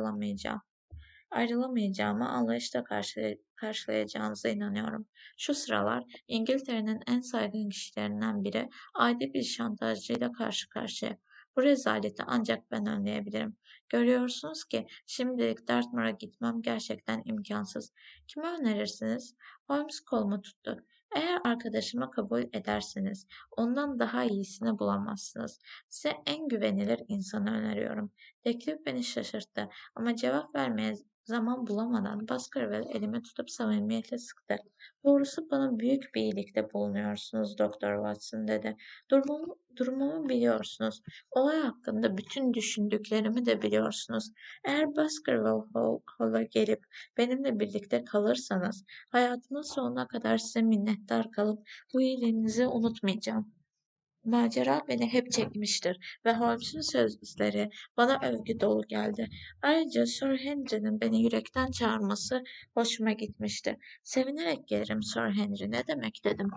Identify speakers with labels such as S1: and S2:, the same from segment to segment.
S1: ayrılamayacağım. Ayrılamayacağımı anlayışla karşı, karşılayacağınıza inanıyorum. Şu sıralar İngiltere'nin en saygın kişilerinden biri adi bir şantajcıyla karşı karşıya. Bu rezaleti ancak ben önleyebilirim. Görüyorsunuz ki şimdilik Dartmoor'a gitmem gerçekten imkansız. Kimi önerirsiniz? Holmes kolumu tuttu. Eğer arkadaşımı kabul ederseniz ondan daha iyisini bulamazsınız. Size en güvenilir insanı öneriyorum. Teklif beni şaşırttı ama cevap vermeye zaman bulamadan Baskerville elimi tutup samimiyetle sıktı. Doğrusu bana büyük bir iyilikte bulunuyorsunuz Doktor Watson dedi. Durumumu, durumumu biliyorsunuz. Olay hakkında bütün düşündüklerimi de biliyorsunuz. Eğer Baskerville Hall'a gelip benimle birlikte kalırsanız hayatımın sonuna kadar size minnettar kalıp bu iyiliğinizi unutmayacağım. Macera beni hep çekmiştir ve Holmes'un sözleri bana övgü dolu geldi. Ayrıca Sir Henry'nin beni yürekten çağırması hoşuma gitmişti. Sevinerek gelirim Sir Henry ne demek dedim.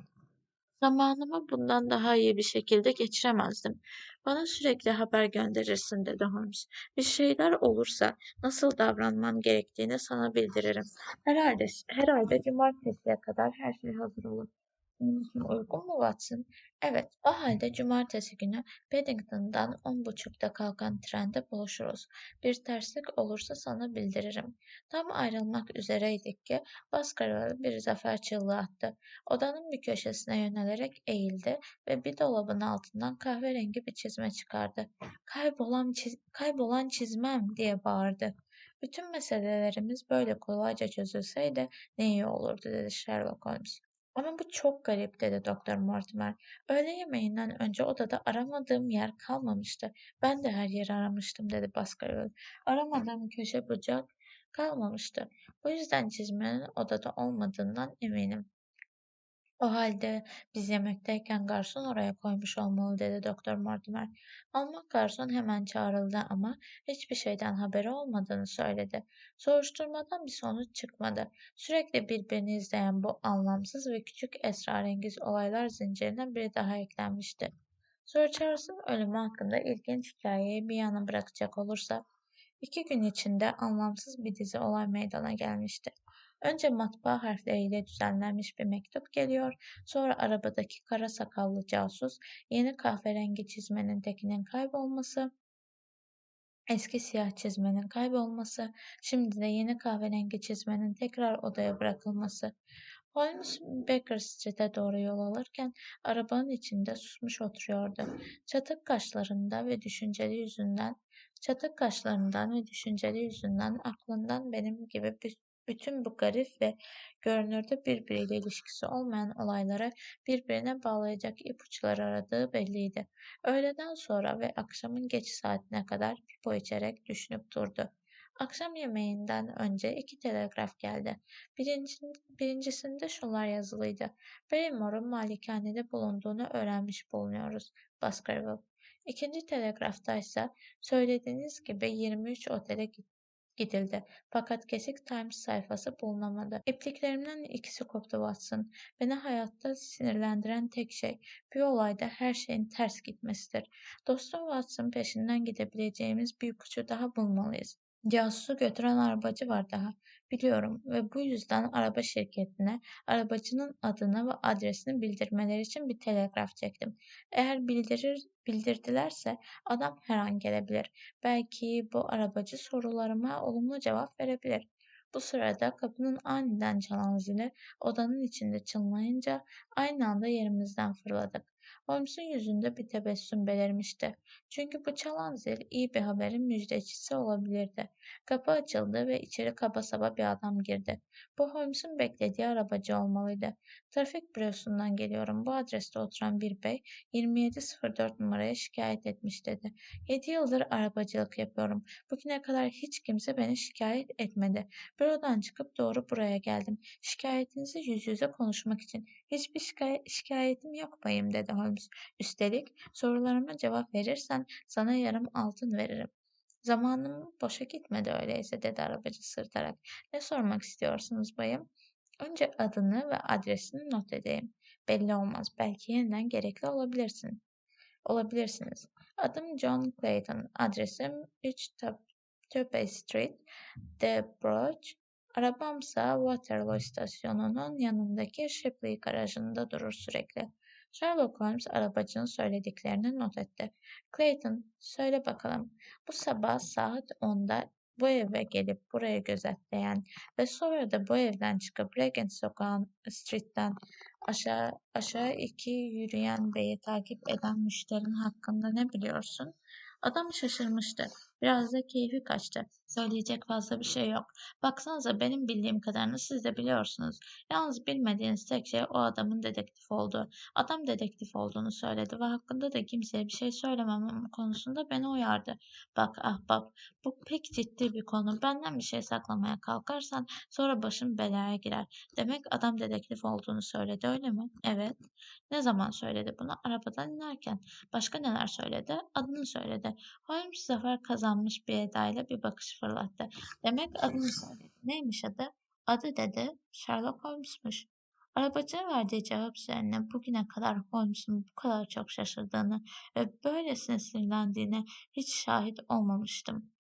S1: Zamanımı bundan daha iyi bir şekilde geçiremezdim. Bana sürekli haber gönderirsin dedi Holmes. Bir şeyler olursa nasıl davranman gerektiğini sana bildiririm. Herhalde, herhalde cumartesiye kadar her şey hazır olur. İçin uygun mu Watson? Evet, o halde cumartesi günü Paddington'dan on buçukta kalkan trende buluşuruz. Bir terslik olursa sana bildiririm. Tam ayrılmak üzereydik ki Baskerville bir zafer çığlığı attı. Odanın bir köşesine yönelerek eğildi ve bir dolabın altından kahverengi bir çizme çıkardı. Kaybolan, çiz kaybolan çizmem diye bağırdı. Bütün meselelerimiz böyle kolayca çözülseydi ne iyi olurdu dedi Sherlock Holmes. Ama bu çok garip dedi Doktor Mortimer. Öğle yemeğinden önce odada aramadığım yer kalmamıştı. Ben de her yeri aramıştım dedi Baskerville. Aramadığım köşe bucak kalmamıştı. Bu yüzden çizmenin odada olmadığından eminim. O halde biz yemekteyken garson oraya koymuş olmalı dedi Doktor Mortimer. Almak garson hemen çağrıldı ama hiçbir şeyden haberi olmadığını söyledi. Soruşturmadan bir sonuç çıkmadı. Sürekli birbirini izleyen bu anlamsız ve küçük esrarengiz olaylar zincirine biri daha eklenmişti. Sir Charles'ın ölümü hakkında ilginç hikayeyi bir yana bırakacak olursa, iki gün içinde anlamsız bir dizi olay meydana gelmişti. Önce matbaa harfleriyle düzenlenmiş bir mektup geliyor, sonra arabadaki kara sakallı casus, yeni kahverengi çizmenin tekinin kaybolması, eski siyah çizmenin kaybolması, şimdi de yeni kahverengi çizmenin tekrar odaya bırakılması. Holmes Baker Street'e doğru yol alırken arabanın içinde susmuş oturuyordu. Çatık kaşlarında ve düşünceli yüzünden, çatık kaşlarından ve düşünceli yüzünden aklından benim gibi bir bütün bu garip ve görünürde birbiriyle ilişkisi olmayan olaylara birbirine bağlayacak ipuçları aradığı belliydi. Öğleden sonra ve akşamın geç saatine kadar pipo içerek düşünüp durdu. Akşam yemeğinden önce iki telegraf geldi. Birinci, birincisinde şunlar yazılıydı. Barrymore'un malikanede bulunduğunu öğrenmiş bulunuyoruz. Baskerville. İkinci telegrafta ise söylediğiniz gibi 23 otele git gidildi. Fakat kesik Times sayfası bulunamadı. İpliklerimden ikisi koptu Watson. Beni hayatta sinirlendiren tek şey bir olayda her şeyin ters gitmesidir. Dostum Watson peşinden gidebileceğimiz bir ipucu daha bulmalıyız. Casusu götüren arabacı var daha. Biliyorum ve bu yüzden araba şirketine arabacının adını ve adresini bildirmeleri için bir telegraf çektim. Eğer bildirir, bildirdilerse adam her an gelebilir. Belki bu arabacı sorularıma olumlu cevap verebilir. Bu sırada kapının aniden çalan zili odanın içinde çınlayınca aynı anda yerimizden fırladık. Holmes'un yüzünde bir tebessüm belirmişti. Çünkü bu çalan zil iyi bir haberin müjdecisi olabilirdi. Kapı açıldı ve içeri kaba saba bir adam girdi. Bu Holmes'un beklediği arabacı olmalıydı. Trafik bürosundan geliyorum. Bu adreste oturan bir bey 2704 numaraya şikayet etmiş dedi. 7 yıldır arabacılık yapıyorum. Bugüne kadar hiç kimse beni şikayet etmedi. Bürodan çıkıp doğru buraya geldim. Şikayetinizi yüz yüze konuşmak için. Hiçbir şikay şikayetim yok bayım dedi Holmes. Üstelik sorularıma cevap verirsen sana yarım altın veririm. Zamanım boşa gitmedi öyleyse dedi arabacı sırtarak. Ne sormak istiyorsunuz bayım? Önce adını ve adresini not edeyim. Belli olmaz. Belki yeniden gerekli olabilirsin. Olabilirsiniz. Adım John Clayton. Adresim 3 Top Topey Street, The Broch. Arabamsa Waterloo istasyonunun yanındaki Shipley garajında durur sürekli. Sherlock Holmes arabacının söylediklerini not etti. Clayton, söyle bakalım. Bu sabah saat 10'da bu eve gelip burayı gözetleyen ve sonra da bu evden çıkıp Regent Sokağın Street'ten aşağı aşağı iki yürüyen beyi takip eden müşterin hakkında ne biliyorsun? Adam şaşırmıştı. Biraz da keyfi kaçtı. Söyleyecek fazla bir şey yok. Baksanıza benim bildiğim kadarını siz de biliyorsunuz. Yalnız bilmediğiniz tek şey o adamın dedektif olduğu. Adam dedektif olduğunu söyledi ve hakkında da kimseye bir şey söylememem konusunda beni uyardı. Bak ahbap, bu pek ciddi bir konu. Benden bir şey saklamaya kalkarsan sonra başın belaya girer. Demek adam dedektif olduğunu söyledi öyle mi? Evet. Ne zaman söyledi bunu? Arabadan inerken. Başka neler söyledi? Adını söyledi. Holmes zafer kazanmış bir edayla bir bakış fırlattı. Demek adını söyledi. Neymiş adı? Adı dedi. Sherlock Holmes'muş. Arabacının verdiği cevap üzerine bugüne kadar Holmes'un bu kadar çok şaşırdığını ve böylesine sinirlendiğine hiç şahit olmamıştım.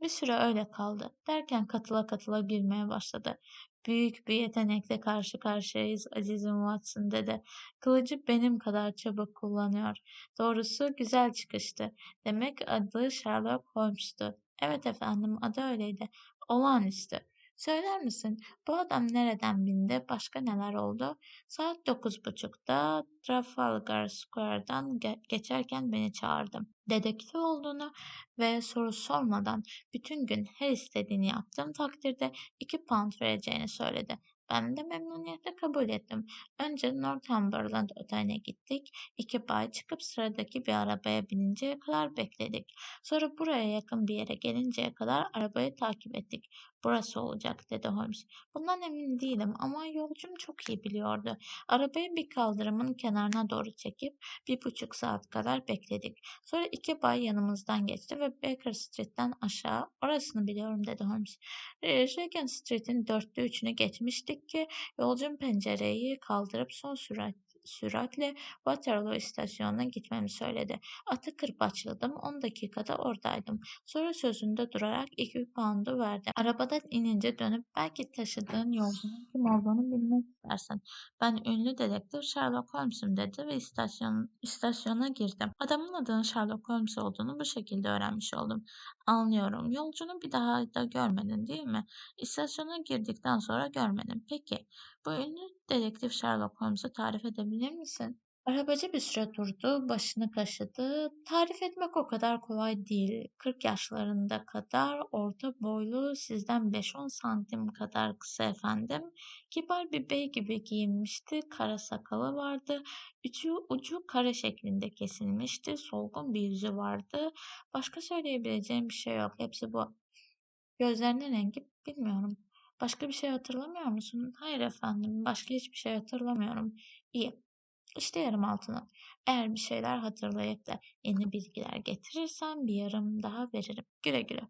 S1: Bir süre öyle kaldı. Derken katıla katıla gülmeye başladı. Büyük bir yetenekle karşı karşıyayız azizim Watson dedi. Kılıcı benim kadar çabuk kullanıyor. Doğrusu güzel çıkıştı. Demek adı Sherlock Holmes'tu. Evet efendim adı öyleydi. Olağanüstü. Söyler misin bu adam nereden bindi? Başka neler oldu? Saat dokuz buçukta Trafalgar Square'dan ge- geçerken beni çağırdı. Dedektif olduğunu ve soru sormadan bütün gün her istediğini yaptığım takdirde iki pound vereceğini söyledi. Ben de memnuniyetle kabul ettim. Önce Northumberland Oteli'ne gittik. İki bay çıkıp sıradaki bir arabaya bininceye kadar bekledik. Sonra buraya yakın bir yere gelinceye kadar arabayı takip ettik. Burası olacak dedi Holmes. Bundan emin değilim ama yolcum çok iyi biliyordu. Arabayı bir kaldırımın kenarına doğru çekip bir buçuk saat kadar bekledik. Sonra iki bay yanımızdan geçti ve Baker Street'ten aşağı orasını biliyorum dedi Holmes. Regent Street'in dörtte üçünü geçmiştik ki yolcum pencereyi kaldırıp son sürat süratle Waterloo istasyonuna gitmemi söyledi. Atı kırbaçladım. 10 dakikada oradaydım. Sonra sözünde durarak iki poundu verdi. Arabadan inince dönüp belki taşıdığın yolcunun kim olduğunu bilmek istersin. Ben ünlü dedektif Sherlock Holmes'um dedi ve istasyon, istasyona girdim. Adamın adının Sherlock Holmes olduğunu bu şekilde öğrenmiş oldum. Anlıyorum. Yolcunu bir daha da görmedin değil mi? İstasyona girdikten sonra görmedim. Peki, bu ünlü dedektif Sherlock Holmes'u tarif edebilir misin? Arabacı bir süre durdu, başını kaşıdı. Tarif etmek o kadar kolay değil. 40 yaşlarında kadar, orta boylu, sizden 5-10 santim kadar kısa efendim. Kibar bir bey gibi giyinmişti, kara sakalı vardı. Ucu, ucu kare şeklinde kesilmişti, solgun bir yüzü vardı. Başka söyleyebileceğim bir şey yok. Hepsi bu. Gözlerinin rengi bilmiyorum. Başka bir şey hatırlamıyor musun? Hayır efendim, başka hiçbir şey hatırlamıyorum. İyi. İşte yarım altını. Eğer bir şeyler hatırlayıp da yeni bilgiler getirirsen bir yarım daha veririm. Güle güle.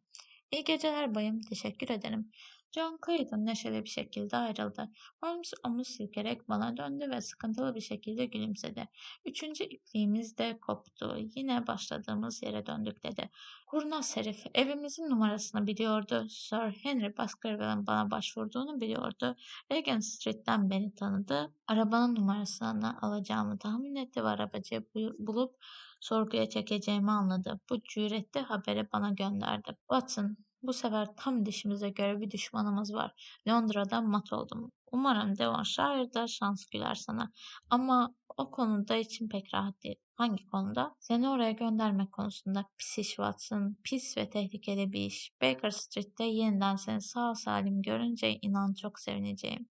S1: İyi geceler bayım. Teşekkür ederim. John Clayton neşeli bir şekilde ayrıldı. Holmes omuz silkerek bana döndü ve sıkıntılı bir şekilde gülümsedi. Üçüncü ipliğimiz de koptu. Yine başladığımız yere döndük dedi. Kurnaz herif evimizin numarasını biliyordu. Sir Henry Baskerville'ın bana başvurduğunu biliyordu. Regent Street'ten beni tanıdı. Arabanın numarasını alacağımı tahmin etti ve arabacıyı bulup sorguya çekeceğimi anladı. Bu cüretli haberi bana gönderdi. Watson, bu sefer tam dişimize göre bir düşmanımız var. Londra'da mat oldum. Umarım Devonshire'da şans güler sana. Ama o konuda için pek rahat değil. Hangi konuda? Seni oraya göndermek konusunda pis iş Watson. Pis ve tehlikeli bir iş. Baker Street'te yeniden seni sağ salim görünce inan çok sevineceğim.